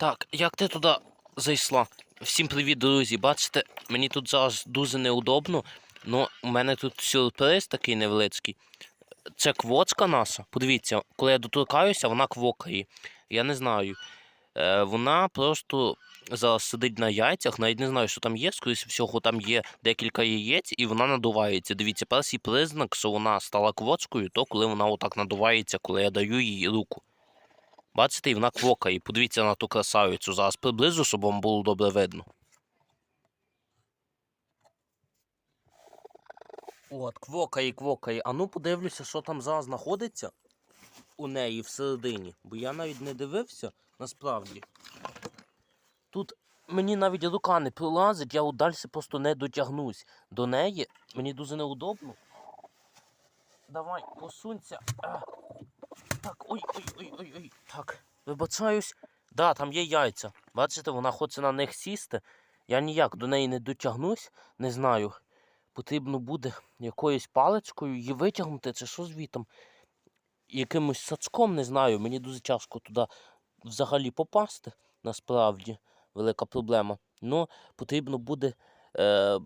Так, як ти туди зайшла? Всім привіт, друзі. Бачите, мені тут зараз дуже неудобно, але у мене тут сюрприз такий невеличкий. Це квоцка наша. Подивіться, коли я доторкаюся, вона квокає. Я не знаю. Е, вона просто зараз сидить на яйцях, навіть не знаю, що там є. Скоріше всього, там є декілька яєць, і вона надувається. Дивіться, перший признак, що вона стала квоцкою, то коли вона отак надувається, коли я даю їй руку. Бачите, і вона квокає. Подивіться на ту красавицю. Зараз приблизу, щоб вам було добре видно. От, квокає, квокає. А ну подивлюся, що там зараз знаходиться у неї всередині. Бо я навіть не дивився насправді. Тут мені навіть рука не пролазить, я далі просто не дотягнусь до неї. Мені дуже неудобно. Давай, посунься. Так, ой, ой, ой, ой, ой. Так, вибачаюсь. Да, там є яйця. Бачите, вона хоче на них сісти. Я ніяк до неї не дотягнусь, не знаю. Потрібно буде якоюсь паличкою її витягнути, чи що звітом. Якимось сачком, не знаю. Мені дуже тяжко туди взагалі попасти. Насправді, велика проблема. Ну, потрібно буде е,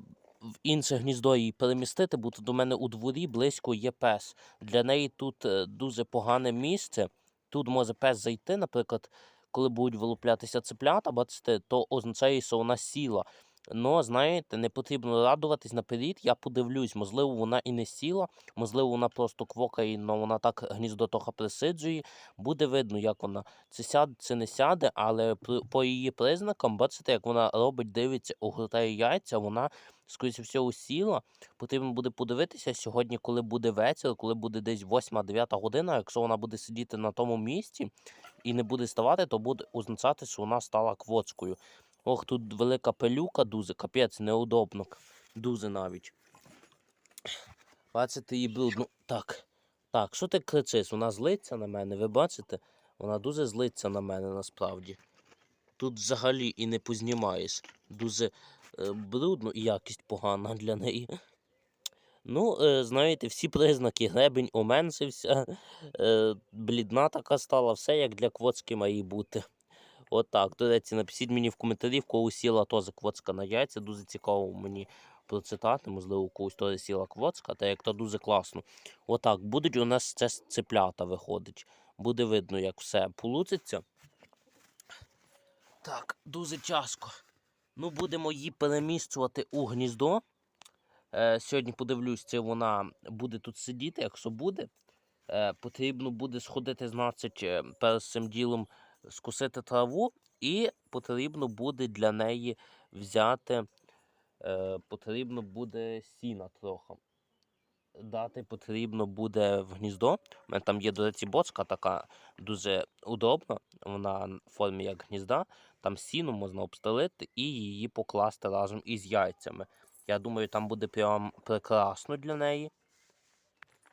в інше гніздо її перемістити, бо тут до мене у дворі близько є пес. Для неї тут е, дуже погане місце. Тут може пес зайти, наприклад, коли будуть вилуплятися цеплята, бачите, то означає, що вона сіла. Ну, знаєте, не потрібно радуватись наперед. Я подивлюсь, можливо, вона і не сіла, можливо, вона просто квокає, але вона так гніздо трохи присиджує. Буде видно, як вона це сяде, це не сяде, але по її признакам, бачите, як вона робить, дивиться, огортає яйця, вона, скоріше всього, сіла. Потрібно буде подивитися сьогодні, коли буде вечір, коли буде десь 8-9 година. Якщо вона буде сидіти на тому місці і не буде ставати, то буде означати, що вона стала квоцкою. Ох, тут велика пилюка дуже, капець, неудобно. Дуже навіть. Бачите, її брудно. Так. Так, що ти кричиш? Вона злиться на мене, ви бачите? Вона дуже злиться на мене насправді. Тут взагалі і не познімаєш. Дуже е, брудно і якість погана для неї. Ну, е, знаєте, всі признаки, гребень уменшився, е, блідна така стала, все як для квоцки має бути. Отак. До речі, напишіть мені в коментарі, в кого сіла теж квоцка на яйця. Дуже цікаво мені процитати, можливо, у когось теж сіла квоцка, та як то дуже класно. Отак, будуть у нас це цеплята виходить. Буде видно, як все получиться. Так, дуже тяжко. Ну, будемо її переміщувати у гніздо. Е, сьогодні подивлюсь, чи вона буде тут сидіти. Якщо буде, е, потрібно буде сходити, значить, е, перед цим ділом скусити траву, і потрібно буде для неї взяти, е, потрібно буде сіна трохи. Дати потрібно буде в гніздо. У мене там є, до речі, бочка така дуже удобна. Вона в формі як гнізда. Там сіну можна обстелити і її покласти разом із яйцями. Я думаю, там буде прям прекрасно для неї.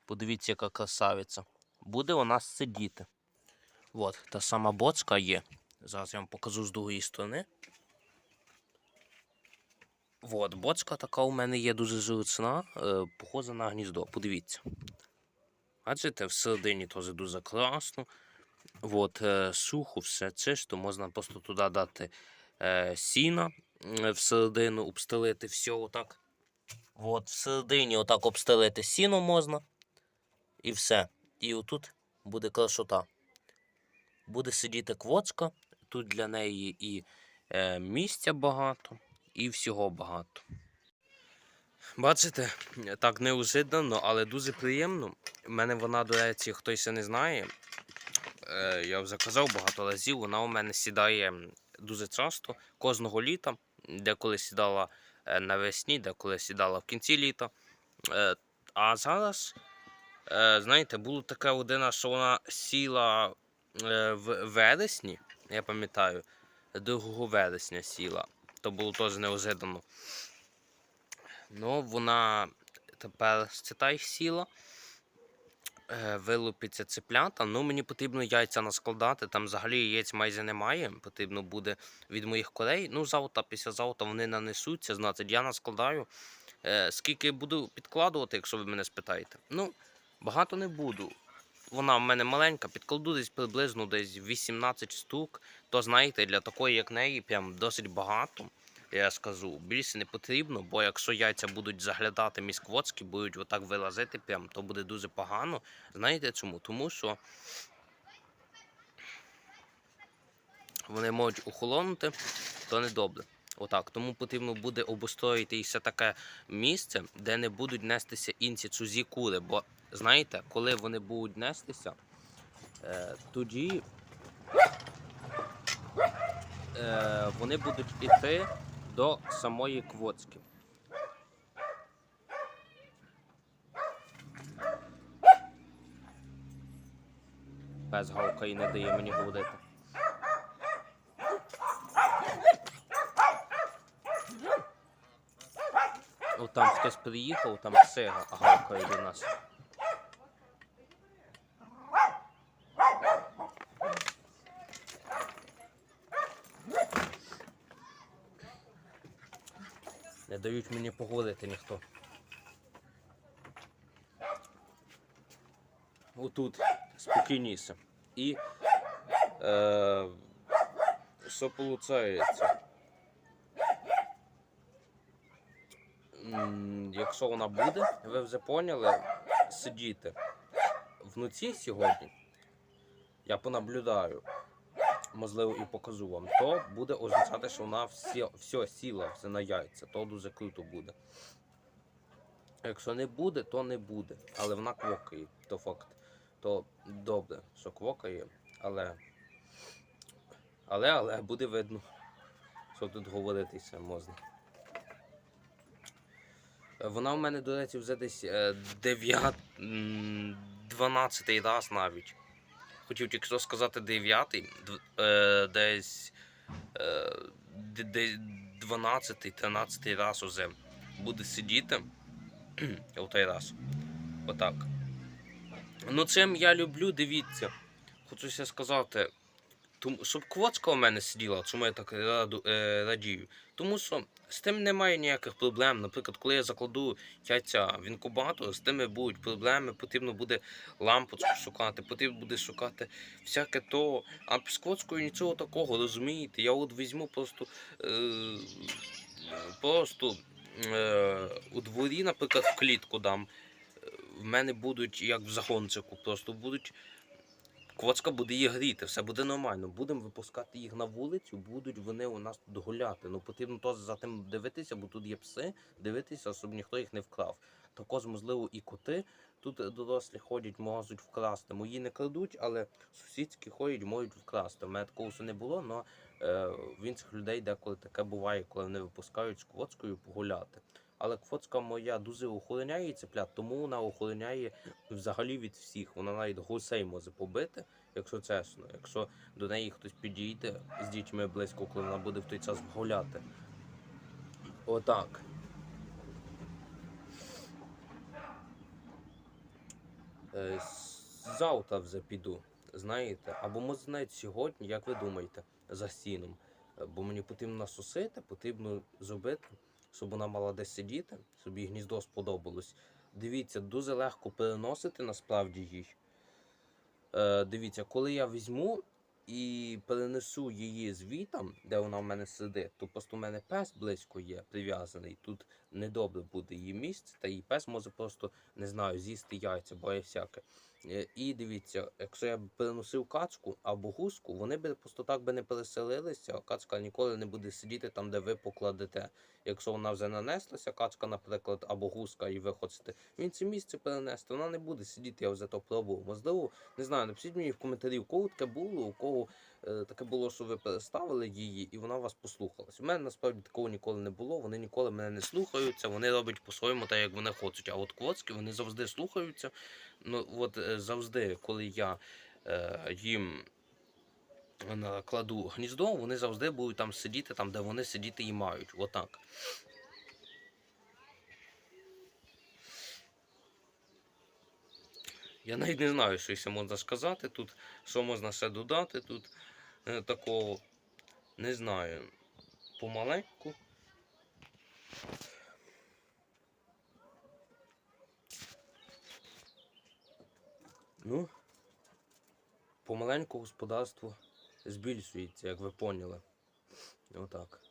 Подивіться, яка красавиця. Буде вона сидіти. От, та сама бочка є. Зараз я вам покажу з другої сторони. От, бочка така у мене є дуже зручна, е, похожа на гніздо. Подивіться. Бачите, всередині теж дуже класно. От, е, сухо, все чисто, можна просто туди дати е, сіна е, всередину, обстелити все отак. От, всередині отак обстелити сіно можна. І все. І отут буде красота буде сидіти квочка. Тут для неї і е, місця багато, і всього багато. Бачите, так неожиданно, але дуже приємно. У мене вона, до речі, хтось не знає. Е, я вже казав багато разів, вона у мене сідає дуже часто, кожного літа, деколи сідала е, навесні, деколи сідала в кінці літа. Е, а зараз, е, знаєте, було таке один, що вона сіла в вересні, я пам'ятаю, 2 вересня сіла. То було теж неожиданно. Ну, вона тепер читай сіла. Е, Вилупиться цеплята. Ну, мені потрібно яйця наскладати. Там взагалі яєць майже немає. Потрібно буде від моїх корей. Ну, завтра, післязавтра вони нанесуться. Значить, я наскладаю. Е, скільки буду підкладувати, якщо ви мене спитаєте? Ну, багато не буду. Вона в мене маленька, підкладу десь приблизно десь 18 штук, то знаєте, для такої, як неї, прям досить багато. Я скажу, більше не потрібно, бо якщо яйця будуть заглядати місквотські, будуть отак вилазити, прям, то буде дуже погано. Знаєте чому? Тому що вони можуть охолонути, то не добре. Отак. Тому потрібно буде обустроїти і все таке місце, де не будуть нестися інші чужі кури. Бо знаєте, коли вони будуть нестися, е, тоді е, вони будуть іти до самої квоцки. Пес гавкає і не дає мені говорити. О, там хтось приїхав, там все гавкає до нас. Не дають мені поговорити ніхто. Отут спокійніше. І е, що виходить? Якщо вона буде, ви вже поняли, сидіти вночі сьогодні, я понаблюдаю, можливо, і покажу вам, то буде означати, що вона все, все сіла все на яйця, то дуже круто буде. Якщо не буде, то не буде. Але вона квокає, то факт. То добре, що квокає, але. Але, але буде видно, що тут говоритися можна. Е, Вона в мене, до речі, вже десь 9, 12 раз навіть. Хотів тільки що сказати 9, десь е, де- де- 12, 13 раз уже буде сидіти. У той раз. Отак. Ну, чим я люблю, дивіться. Хочу ще сказати, тому, щоб квоцка у мене сиділа, чому я так раду, е, радію. Тому що з тим немає ніяких проблем. Наприклад, коли я закладу яйця в інкубатор, з тими будуть проблеми, потрібно буде лампочку шукати, потрібно буде шукати всяке то. А з квоцкою нічого такого, розумієте? Я от візьму просто. Е, просто е, у дворі, наприклад, в клітку дам. Е, В мене будуть, як в загончику, просто будуть Квочка буде їх гріти, все буде нормально. Будемо випускати їх на вулицю, будуть вони у нас тут гуляти. Ну потрібно то за тим дивитися, бо тут є пси, дивитися, щоб ніхто їх не вкрав. Також, можливо, і коти тут дорослі ходять, можуть вкрасти. Мої не крадуть, але сусідські ходять, можуть вкрасти. У мене такого ще не було, але е, в інших людей деколи таке буває, коли вони випускають з квоцкою погуляти. Але квоцка моя дуже охороняє цеплят, тому вона охороняє взагалі від всіх. Вона навіть гусей може побити, якщо чесно. Якщо до неї хтось підійде з дітьми близько, коли вона буде в той час гуляти. Отак. Е, Завтра вже піду, знаєте, або може навіть сьогодні, як ви думаєте, за сіном. Е, Бо мені потрібно насосити, потрібно зробити, щоб вона мала десь сидіти, їй гніздо сподобалось. Дивіться, дуже легко переносити насправді їй. Е, дивіться, коли я візьму і перенесу її звітом, де вона в мене сидить, то просто в мене пес близько є прив'язаний. Тут недобре буде її місце, та її пес може просто, не знаю, з'їсти яйця, бо є всяке. Е, І дивіться, якщо я б переносив качку або гуску, вони б просто так би не переселилися, а качка ніколи не буде сидіти там, де ви покладете. Якщо вона вже нанеслася, качка, наприклад, або гуска, і ви хочете в інше місце перенести, вона не буде сидіти, я вже то пробував. Можливо, не знаю, напишіть мені в коментарі, у кого таке було, у кого е, таке було, що ви переставили її, і вона вас послухалась. У мене насправді такого ніколи не було. Вони ніколи мене не слухаються, вони роблять по-своєму так, як вони хочуть. А от квоцки вони завжди слухаються. Ну, от е, завжди, коли я е, їм кладу гніздо, вони завжди будуть там сидіти, там, де вони сидіти і мають. Отак. Я навіть не знаю, що ще можна сказати тут, що можна ще додати тут е, такого, не знаю, помаленьку. Ну, помаленьку господарство збільшується, як ви поняли. Отак.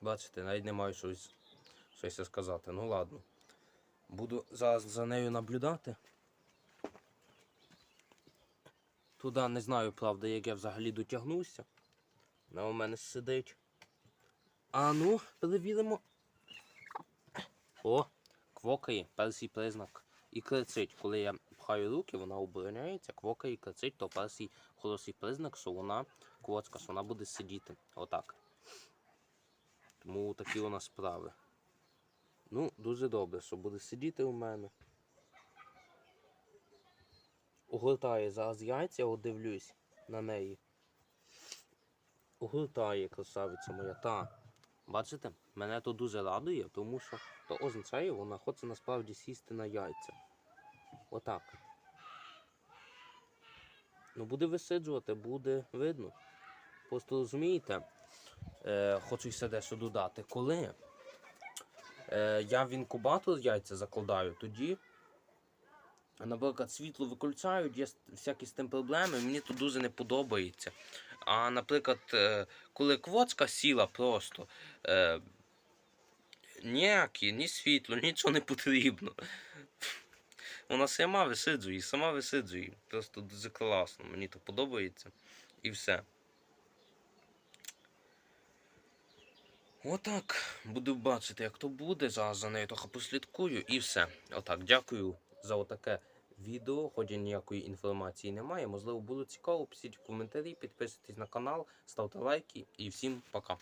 Бачите, навіть не маю щось, щось сказати. Ну ладно. Буду зараз за нею наблюдати. Туди не знаю, правда, як я взагалі дотягнуся. Вона у мене сидить. А ну, перевіримо. О, квокає, перший признак. І кричить. Коли я пхаю руки, вона обороняється, квокає і кричить, то перший хороший признак, що вона квочка, що вона буде сидіти. Отак. Тому такі у нас справи. Ну, дуже добре, що буде сидіти у мене. Огортає зараз яйця, от дивлюсь на неї. Огортає красавиця моя, та. Бачите, мене то дуже радує, тому що то означає, вона хоче насправді сісти на яйця. Отак. Ну, буде висиджувати, буде видно. Просто розумієте, е, хочу ще дещо додати. Коли я в інкубатор яйця закладаю, тоді, наприклад, світло виключають, є всякі з тим проблеми, мені то дуже не подобається. А, наприклад, е, коли квочка сіла просто, е, ніякі, ні світло, нічого не потрібно. Вона сама висиджує, сама висиджує. Просто дуже класно, мені то подобається. І все. Отак. Буду бачити, як то буде. Зараз за нею трохи послідкую і все. Отак, дякую за отаке відео. Хоч ніякої інформації немає. Можливо, було цікаво. Пишіть в коментарі, підписуйтесь на канал, ставте лайки і всім пока.